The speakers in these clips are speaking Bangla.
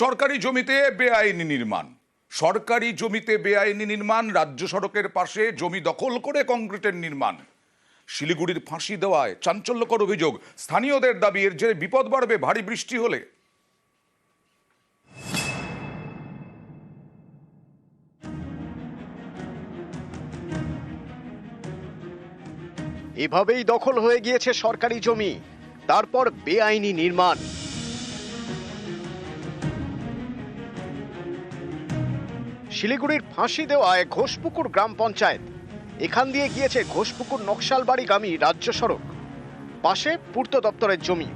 সরকারি জমিতে বেআইনি নির্মাণ। সরকারি জমিতে বেআইনি নির্মাণ, রাজ্য সড়কের পাশে জমি দখল করে কংক্রিটের নির্মাণ। শিলিগুড়ির ফাঁসি দেওয়ায় চাঞ্চল্যকর অভিযোগ। স্থানীয়দের দাবি এর জেরে বিপদ বাড়বে, ভারী বৃষ্টি হলে। এভাবেই দখল হয়ে গিয়েছে সরকারি জমি। তারপর বেআইনি নির্মাণ। শিলিগুড়ির ফাঁসি দেওয়ায় ঘোষপুকুর গ্রাম পঞ্চায়েত। এখান দিয়ে গিয়েছে ঘোষপুকুর নকশালবাড়িগামী রাজ্য সড়ক। পাশে পূর্ত দপ্তরের জমি।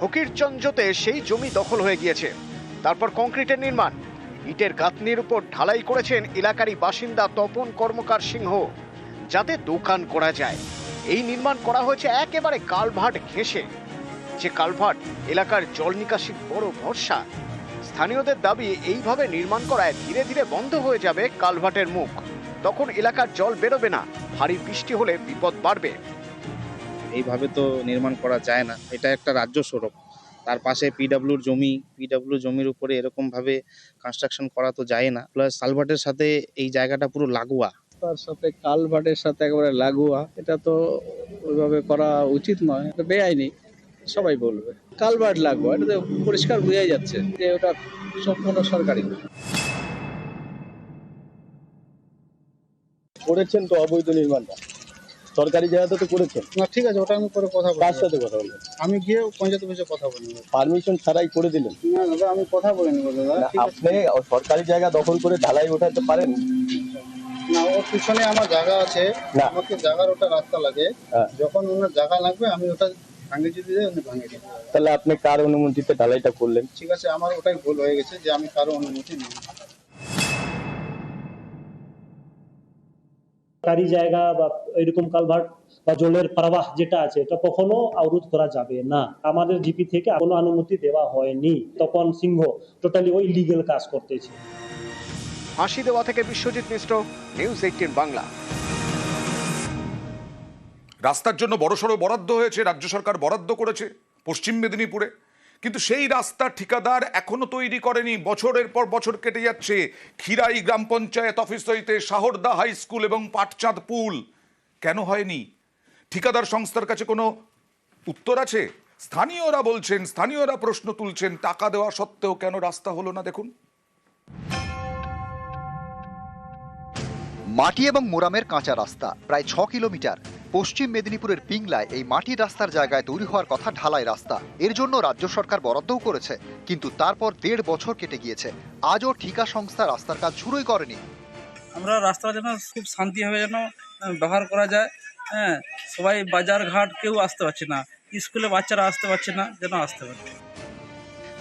ফকিরচঞ্জতে সেই জমি দখল হয়ে গিয়েছে। তারপর কংক্রিটের নির্মাণ। ইটের গাঁথনির উপর ঢালাই করেছেন এলাকারই বাসিন্দা তপন কর্মকার সিংহ। যাতে দোকান করা যায়। এই নির্মাণ করা হয়েছে একেবারে কালভার্ট ঘেঁষে। যে কালভার্ট এলাকার জল নিকাশির বড় ভরসা। স্থানীয়দের দাবি এইভাবে নির্মাণ করায় ধীরে ধীরে বন্ধ হয়ে যাবে কালভার্টের মুখ। তখন এলাকার জল বেরোবে না ভারী বৃষ্টি হলে বিপদ বাড়বে। এইভাবে তো নির্মাণ করা যায় না এটা একটা রাজ্য সড়ক। তার পাশে পিডাব্লিউর জমি পিডাব্লিউ জমির উপরে এরকম ভাবে কনস্ট্রাকশন করা তো যায় না। প্লাস সালভার্টের সাথে এই জায়গাটা পুরো লাগোয়া। তার সাথে কালভার্টের সাথে একেবারে লাগোয়া এটা তো ওইভাবে করা উচিত নয় এটা বেআইনি। সবাই বলবে। কালভার্ট লাগবে এটা তো পরিষ্কার বোঝাই যাচ্ছে যে ওটা সম্পূর্ণ সরকারি। করেছেন তো অবৈধ নির্মাণটা? সরকারি জায়গাতে তো করেছেন। না ঠিক আছে ওটা আমি পরে কথা বলব। সাথে কথা বলবেন আমি গিয়ে পঞ্চায়েত অফিসে কথা বলব পারমিশন ছাড়াই করে দিলেন? না দাদা আমি কথা বলে নেব দাদা আপনি সরকারি জায়গা দখল করে ঢালাই ওঠাতে পারেন। না ওর পিছনে আমার জায়গা আছে। আমাকে জায়গার ওটা রাস্তা লাগে। হ্যাঁ। যখন ওনার জায়গা লাগবে আমি ওটা ভাঙে যদি দেয় উনি ভাঙে দিবে তাহলে আপনি কার অনুমতিতে ঢালাইটা করলেন? ঠিক আছে আমার ওটাই ভুল হয়ে গেছে যে আমি কারও অনুমতি নিই সরকারি জায়গা বা এরকম কালভার্ট বা জলের প্রবাহ যেটা আছে এটা কখনো অবরোধ করা যাবে না। আমাদের জিপি থেকে কোনো অনুমতি দেওয়া হয়নি। তপন সিংহ টোটালি ওই লিগেল কাজ করতেছে। ফাঁসি দেওয়া থেকে বিশ্বজিৎ মিশ্র নিউজ এইটিন বাংলা। রাস্তার জন্য বড়সড় বরাদ্দ হয়েছে, রাজ্য সরকার বরাদ্দ করেছে, পশ্চিম মেদিনীপুরে। কিন্তু সেই রাস্তা ঠিকাদার এখনও তৈরি করেনি। বছরের পর বছর কেটে যাচ্ছে। খিরাই গ্রাম পঞ্চায়েত অফিস হইতে শাহরদা হাই স্কুল এবং পাটচাঁদ পুল। কেন হয়নি? ঠিকাদার সংস্থার কাছে কোনো উত্তর আছে? স্থানীয়রা বলছেন, স্থানীয়রা প্রশ্ন তুলছেন, টাকা দেওয়া সত্ত্বেও কেন রাস্তা হলো না দেখুন। মাটি এবং মোরামের কাঁচা রাস্তা, প্রায় ছ কিলোমিটার। পশ্চিম মেদিনীপুরের পিংলায় এই মাটির রাস্তার জায়গায় তৈরি হওয়ার কথা ঢালাই রাস্তা। এর জন্য রাজ্য সরকার বরাদ্দও করেছে, কিন্তু তারপর দেড় বছর কেটে গিয়েছে। আজও ঠিকা সংস্থা রাস্তার কাজ শুরুই করেনি। আমরা রাস্তা যেন খুব শান্তিভাবে যেন ব্যবহার করা যায়। হ্যাঁ সবাই বাজার ঘাট কেউ আসতে পারছে না। স্কুলে বাচ্চারা আসতে পারছে না, যেন আসতে পারে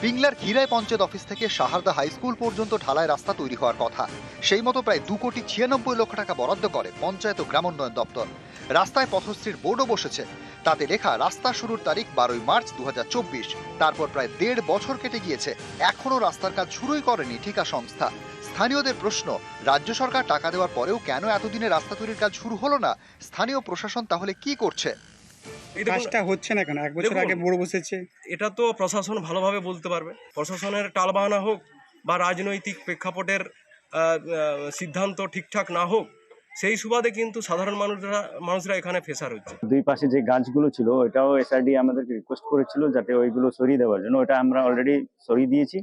পিংলার খিরাই পঞ্চায়েত অফিস থেকে সাহারদা হাই স্কুল পর্যন্ত ঢালাই রাস্তা তৈরি হওয়ার কথা। সেই মতো প্রায় দু কোটি ছিয়ানব্বই লক্ষ টাকা বরাদ্দ করে পঞ্চায়েত ও গ্রামোন্নয়ন দপ্তর। রাস্তায় পথশ্রীর বোর্ডও বসেছে। তাতে লেখা, রাস্তা শুরুর তারিখ বারোই মার্চ দু হাজার চব্বিশ। তারপর প্রায় দেড় বছর কেটে গিয়েছে। এখনও রাস্তার কাজ শুরুই করেনি ঠিকা সংস্থা। স্থানীয়দের প্রশ্ন, রাজ্য সরকার টাকা দেওয়ার পরেও কেন এতদিনে রাস্তা তৈরির কাজ শুরু হলো না? স্থানীয় প্রশাসন তাহলে কি করছে? কাজটা হচ্ছে না কেন? এক বছর আগে বোর্ড বসেছে। এটা তো প্রশাসন ভালোভাবে বলতে পারবে। প্রশাসনের টালবাহানা হোক বা রাজনৈতিক প্রেক্ষাপটের সিদ্ধান্ত ঠিকঠাক না হোক সেই সুবাদে কিন্তু সাধারণ মানুষরা মানুষরা এখানে ফেসার হচ্ছে। দুই পাশে যে গাছগুলো ছিল ওটাও এসআরডি আমাদেরকে রিকোয়েস্ট করেছিল যাতে ওইগুলো সরিয়ে দেওয়ার জন্য। ওটা আমরা অলরেডি সরিয়ে দিয়েছি।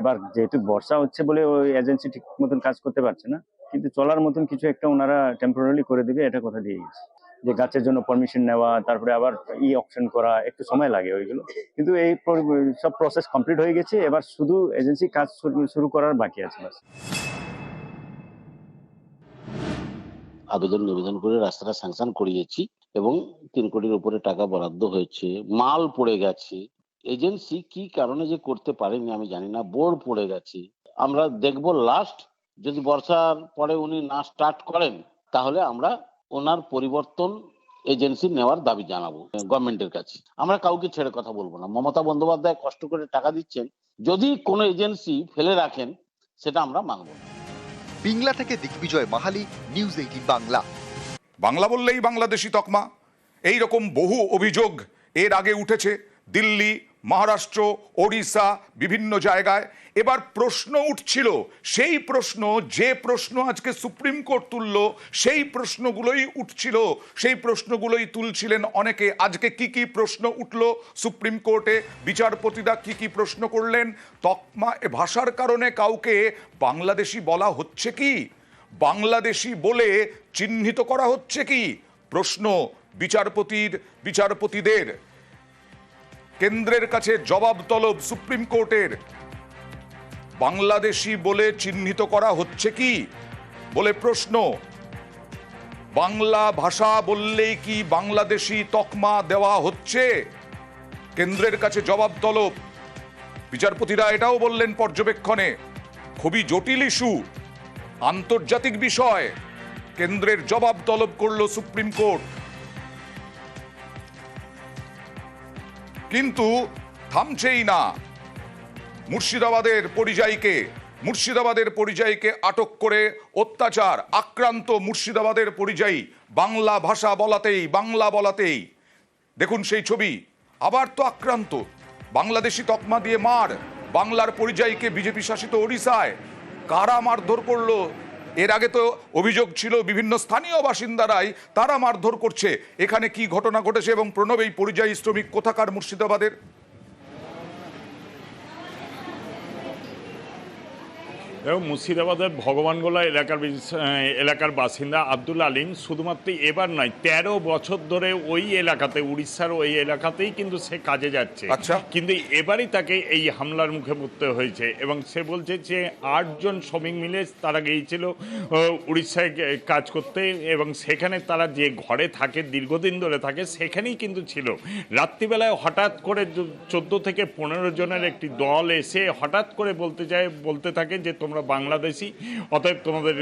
এবার যেহেতু বর্ষা হচ্ছে বলে ওই এজেন্সি ঠিক মতন কাজ করতে পারছে না কিন্তু চলার মতন কিছু একটা ওনারা টেম্পোরারি করে দেবে এটা কথা দিয়ে গেছে। যে গাছের জন্য পারমিশন নেওয়া, তারপরে আবার ই অপশন করা, একটু সময় লাগে ওইগুলো। কিন্তু এই সব প্রসেস কমপ্লিট হয়ে গেছে, এবার শুধু এজেন্সি কাজ শুরু- করার বাকি আছে আবেদন নিবেদন করে রাস্তাটা স্যাংশন করিয়েছি এবং তিন কোটির উপরে টাকা বরাদ্দ হয়েছে। মাল পড়ে গেছে। এজেন্সি কি কারণে যে করতে পারেনি আমি জানি না বোর্ড পড়ে গেছে। আমরা দেখব লাস্ট যদি বর্ষার পরে উনি না স্টার্ট করেন, তাহলে আমরা ওনার পরিবর্তন এজেন্সি নেওয়ার দাবি জানাব গভর্নমেন্টের কাছে। আমরা কাউকে ছেড়ে কথা বলব না। মমতা বন্দ্যোপাধ্যায় কষ্ট করে টাকা দিচ্ছেন যদি কোনো এজেন্সি ফেলে রাখেন সেটা আমরা মানব পিংলা থেকে দিগ্বিজয় মাহালি নিউজ এইটিন বাংলা। বাংলা বললেই বাংলাদেশি তকমা। এই রকম বহু অভিযোগ এর আগে উঠেছে। দিল্লি মহারাষ্ট্র, ওড়িশা, বিভিন্ন জায়গায়। এবার প্রশ্ন উঠছিল, সেই প্রশ্ন, যে প্রশ্ন আজকে সুপ্রিম কোর্ট তুলল, সেই প্রশ্নগুলোই উঠছিল। সেই প্রশ্নগুলোই তুলছিলেন অনেকে। আজকে কি কি প্রশ্ন উঠল সুপ্রিম কোর্টে? বিচারপতিরা কি কি প্রশ্ন করলেন? তকমা, এ ভাষার কারণে কাউকে বাংলাদেশি বলা হচ্ছে কি? বাংলাদেশি বলে চিহ্নিত করা হচ্ছে কি? প্রশ্ন বিচারপতির, বিচারপতিদের। কেন্দ্রের কাছে জবাব তলব সুপ্রিম কোর্টের। বাংলাদেশি বলে চিহ্নিত করা হচ্ছে কি? বলে প্রশ্ন। বাংলা ভাষা বললেই কি বাংলাদেশি তকমা দেওয়া হচ্ছে? কেন্দ্রের কাছে জবাব তলব। বিচারপতিরা এটাও বললেন পর্যবেক্ষণে। খুবই জটিল ইস্যু। আন্তর্জাতিক বিষয়। কেন্দ্রের জবাব তলব করল সুপ্রিম কোর্ট। কিন্তু থামছেই না। মুর্শিদাবাদের পরিযায়ীকে মুর্শিদাবাদের পরিযায়ীকে আটক করে অত্যাচার, আক্রান্ত মুর্শিদাবাদের পরিযায়ী বাংলা ভাষা বলাতেই, বাংলা বলাতেই। দেখুন সেই ছবি, আবার তো আক্রান্ত। বাংলাদেশি তকমা দিয়ে মার, বাংলার পরিযায়ীকে বিজেপি শাসিত ওড়িশায়। কারা মারধর করল এর আগে তো অভিযোগ ছিল বিভিন্ন স্থানীয় বাসিন্দারাই তারা মারধর করছে। এখানে কি ঘটনা ঘটেছে এবং প্রণব এই পরিযায়ী শ্রমিক কোথাকার মুর্শিদাবাদের? এবং মুর্শিদাবাদের ভগবানগোলা এলাকার এলাকার বাসিন্দা আব্দুল আলিম শুধুমাত্র এবার নয় তেরো বছর ধরে ওই এলাকাতে উড়িষ্যার ওই এলাকাতেই কিন্তু সে কাজে যাচ্ছে আচ্ছা। কিন্তু এবারই তাকে এই হামলার মুখে পড়তে হয়েছে এবং সে বলছে যে আটজন শ্রমিক মিলে তারা গিয়েছিল উড়িষ্যায় কাজ করতে এবং সেখানে তারা যে ঘরে থাকে দীর্ঘদিন ধরে থাকে সেখানেই কিন্তু ছিল রাত্রিবেলায় হঠাৎ করে চোদ্দ থেকে পনেরো জনের একটি দল এসে হঠাৎ করে বলতে যায় বলতে থাকে যে তোমরা বাংলাদেশি অতএব তোমাদের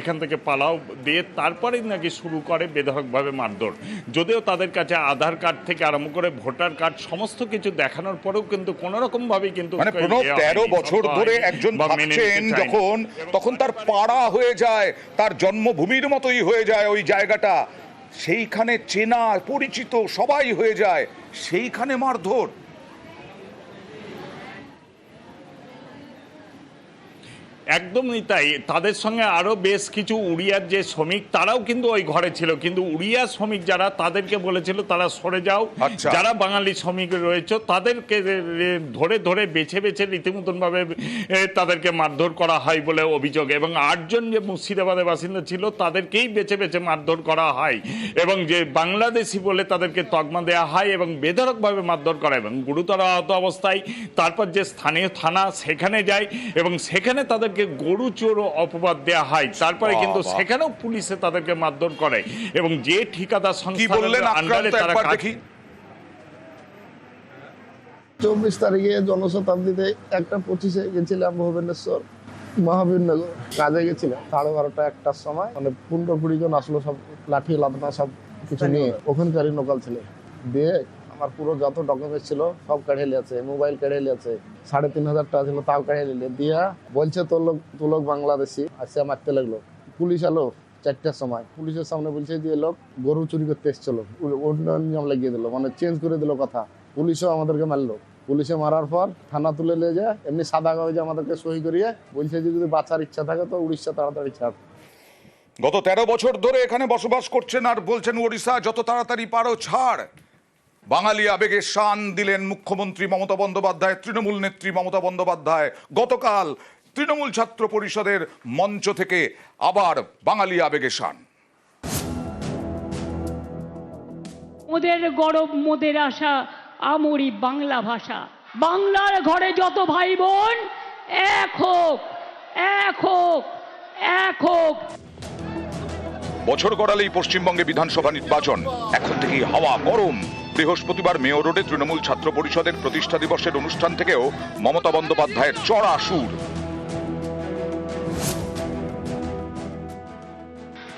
এখান থেকে পালাও দিয়ে তারপরেই নাকি শুরু করে বেধড়কভাবে মারধর। যদিও তাদের কাছে আধার কার্ড থেকে আরম্ভ করে ভোটার কার্ড সমস্ত কিছু দেখানোর পরেও কিন্তু কোনো রকমভাবে কিন্তু মানে প্রণব ইয়ে তেরো বছর ধরে একজন। যখন তখন তার পাড়া হয়ে যায় তার জন্মভূমির মতোই হয়ে যায় ওই জায়গাটা। সেইখানে চেনা পরিচিত সবাই হয়ে যায় সেইখানে মারধর। একদমই তাই। তাদের সঙ্গে আরও বেশ কিছু উড়িয়ার যে শ্রমিক তারাও কিন্তু ওই ঘরে ছিল। কিন্তু উড়িয়া শ্রমিক যারা তাদেরকে বলেছিল তারা সরে যাও। আচ্ছা। যারা বাঙালি শ্রমিক রয়েছে তাদেরকে ধরে ধরে বেছে বেছে রীতিমতনভাবে তাদেরকে মারধর করা হয় বলে অভিযোগ। এবং আটজন যে মুর্শিদাবাদের বাসিন্দা ছিল তাদেরকেই বেছে বেছে মারধর করা হয়। এবং যে বাংলাদেশি বলে তাদেরকে তকমা দেওয়া হয় এবং বেধরকভাবে মারধর করা এবং গুরুতর আহত অবস্থায় তারপর যে স্থানীয় থানা সেখানে যায় এবং সেখানে তাদেরকে গরু চোর অপবাদ দেওয়া হয়। তারপরে কিন্তু সেখানেও পুলিশে তাদেরকে মারধর করে এবং যে ঠিকাদার আন্ডারে তারা দেখি। চব্বিশ তারিখে জনশতাব্দীতে একটা পঁচিশে গেছিলাম ভুবনেশ্বর মহাবীরনগর। কাজে গেছিলাম সাড়ে বারোটা একটার সময়। মানে পনেরো কুড়ি জন আসলো সব লাঠি লাদনা সব কিছু নিয়ে। ওখানকারই লোকাল ছেলে। দিয়ে আমার পুরো যত ডকুমেন্ট ছিল সব কেড়ে নিয়েছে মোবাইল কেড়ে নিয়েছে সাড়ে তিন হাজার টাকা ছিল তাও কেড়ে নিলে দিয়া বলছে, তোর লোক তোর লোক বাংলাদেশি আসে মারতে লাগল। পুলিশ এলো চারটার সময়, পুলিশের সামনে বলছে যে লোক গরু চুরি করতে এসছিল। অন্য নিয়ম লাগিয়ে দিল মানে চেঞ্জ করে দিল কথা। পুলিশও আমাদেরকে মারলো। পুলিশে মারার পর থানা তুলে নিয়ে যায়, এমনি সাদা কাগজে আমাদেরকে সই করিয়ে বলছে যে, যদি বাঁচার ইচ্ছা থাকে তো উড়িষ্যা তাড়াতাড়ি ছাড়। গত তেরো বছর ধরে এখানে বসবাস করছেন আর বলছেন, ওড়িশা যত তাড়াতাড়ি পারো ছাড়। বাঙালি আবেগে শান দিলেন মুখ্যমন্ত্রী মমতা বন্দ্যোপাধ্যায় তৃণমূল নেত্রী মমতা বন্দ্যোপাধ্যায়। গতকাল তৃণমূল ছাত্র পরিষদের মঞ্চ থেকে আবার বাঙালি আবেগে শান। মোদের গরব মোদের আশা আমরি বাংলা ভাষা। বাংলার ঘরে যত ভাই বোন এক হোক এক হোক এক হোক। বছর গড়ালেই পশ্চিমবঙ্গে বিধানসভা নির্বাচন এখন থেকেই হাওয়া গরম। বৃহস্পতিবার মেয়র রোডে তৃণমূল ছাত্র পরিষদের প্রতিষ্ঠা দিবসের অনুষ্ঠান থেকেও মমতা বন্দ্যোপাধ্যায়ের চড়া সুর।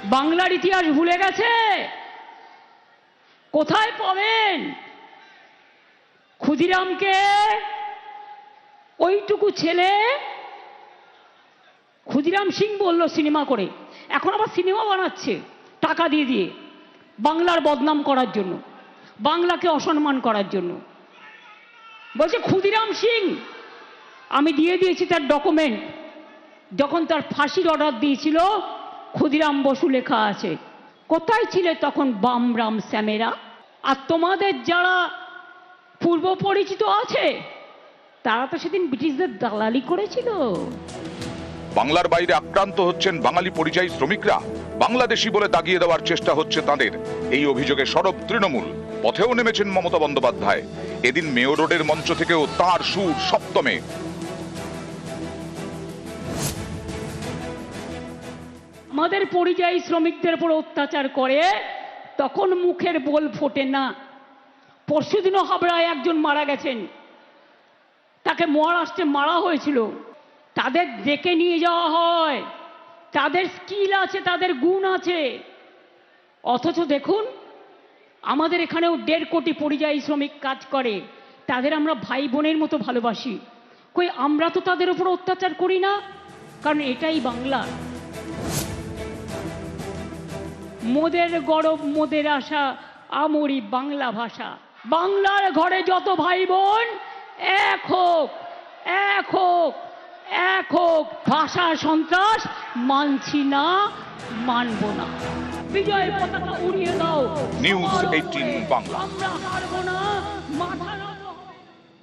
বাংলার ইতিহাস ভুলে গেছে? কোথায় পাবেন? ক্ষুদিরামকে? ওইটুকু ছেলে? ক্ষুদিরাম সিং বলল সিনেমা করে। এখন আবার সিনেমা বানাচ্ছে, টাকা দিয়ে দিয়ে, বাংলার বদনাম করার জন্য। বাংলাকে অসম্মান করার জন্য। বলছে, ক্ষুদিরাম সিং, আমি দিয়ে দিয়েছি তার ডকুমেন্ট যখন তার ফাঁসির অর্ডার দিয়েছিল, ক্ষুদিরাম বসু লেখা আছে, কোথায় ছিলে তখন বামরাম শ্যামেরা আর তোমাদের যারা পূর্ব পরিচিত আছে, তারা তো সেদিন ব্রিটিশদের দালালি করেছিল। বাংলার বাইরে আক্রান্ত হচ্ছেন বাঙালি পরিযায়ী শ্রমিকরা। বাংলাদেশি বলে দাগিয়ে দেওয়ার চেষ্টা হচ্ছে তাদের। এই অভিযোগে সরব তৃণমূল। পথেও নেমেছেন মমতা বন্দ্যোপাধ্যায়। এদিন মেয়র রোডের মঞ্চ থেকেও তার সুর সপ্তমে। আমাদের পরিযায়ী শ্রমিকদের উপর অত্যাচার করে, তখন মুখের বোল ফোটে না। পরশুদিনও হাবড়ায় একজন মারা গেছেন। তাকে মহারাষ্ট্রে মারা হয়েছিল। তাদের ডেকে নিয়ে যাওয়া হয়। তাদের স্কিল আছে, তাদের গুণ আছে। অথচ দেখুন, আমাদের এখানেও দেড় কোটি পরিযায়ী শ্রমিক কাজ করে। তাদের আমরা ভাই বোনের মতো ভালোবাসি। কই, আমরা তো তাদের উপর অত্যাচার করি না? কারণ এটাই বাংলা। মোদের গরব, মোদের আশা, আমরি বাংলা ভাষা। বাংলার ঘরে যত ভাই বোন, এক হোক এক হোক এক হোক, ভাষা সন্ত্রাস মানছি না মানব না বিজয় পতাকা উড়িয়ে দাও নিউজ এইটিন বাংলা। আমরা হারবো না মাথা